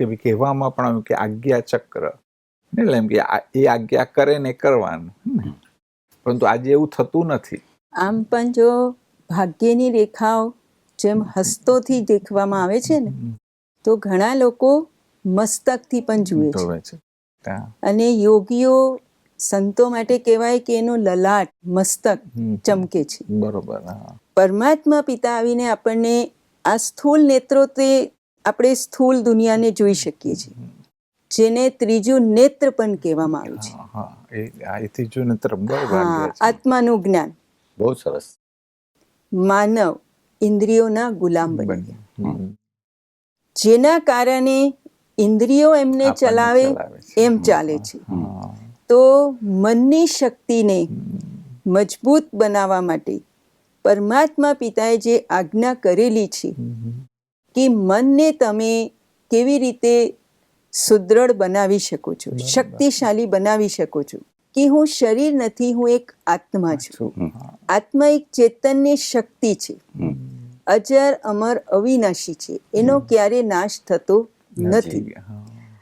કે કહેવામાં પણ આવ્યું કે આજ્ઞા ચક્ર. એટલે એમ કે એ આજ્ઞા કરે ને કરવાનું. પરંતુ આજે એવું થતું નથી. આમ પણ જો ભાગ્યની રેખાઓ જેમ હસ્તોથી દેખવામાં આવે છે ને તો ઘણા લોકો મસ્તકથી પણ જુએ છે. અને યોગીઓ સંતો માટે કહેવાય કે એનો લલાટ મસ્તક ચમકે છે. બરોબર હા. પરમાત્મા પિતા આવીને આપણને આ સ્થૂલ નેત્રોથી આપણે સ્થૂલ દુનિયાને જોઈ શકીએ છીએ. જેને ત્રીજું નેત્ર પણ કહેવામાં આવ્યું છે. આત્માનું જ્ઞાન. બહુ સરસ. માનવ ઇન્દ્રિયોના ગુલામ બની. ગયા. જેના કારણે ઇન્દ્રિયો એમને ચલાવે એમ ચાલે છે. તો મનની શક્તિને મજબૂત બનાવવા માટે પરમાત્મા પિતાએ જે આજ્ઞા કરેલી છે. કે મનને તમે કેવી રીતે સુદૃઢ બનાવી શકો છો. શક્તિશાળી બનાવી શકો છો? કે હું શરીર નથી હું એક આત્મા છું. આત્મા એક ચેતનની શક્તિ છે. અજર અમર અવિનાશી છે. એનો ક્યારે નાશ થતો નથી.